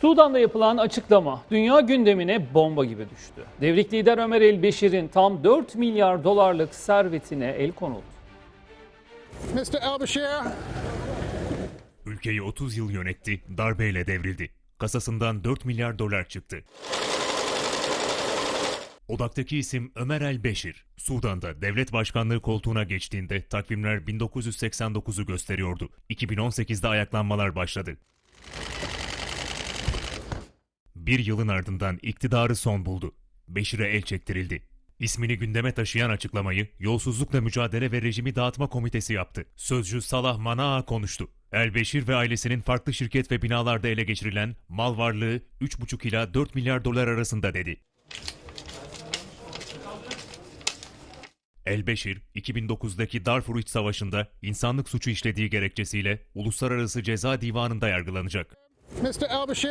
Sudan'da yapılan açıklama dünya gündemine bomba gibi düştü. Devrik lider Ömer El Beşir'in tam 4 milyar dolarlık servetine el konuldu. Mr. Al-Bashir, Ülkeyi 30 yıl yönetti, darbeyle devrildi. Kasasından 4 milyar dolar çıktı. Odaktaki isim Ömer El Beşir. Sudan'da devlet başkanlığı koltuğuna geçtiğinde takvimler 1989'u gösteriyordu. 2018'de ayaklanmalar başladı. Bir yılın ardından iktidarı son buldu. Beşir'e el çektirildi. İsmini gündeme taşıyan açıklamayı Yolsuzlukla Mücadele ve Rejimi Dağıtma Komitesi yaptı. Sözcü Salah Manaa konuştu. El Beşir ve ailesinin farklı şirket ve binalarda ele geçirilen mal varlığı 3,5 ila 4 milyar dolar arasında dedi. El Beşir, 2009'daki Darfur İç Savaşı'nda insanlık suçu işlediği gerekçesiyle Uluslararası Ceza Divanı'nda yargılanacak. Mr. Al-Bashir,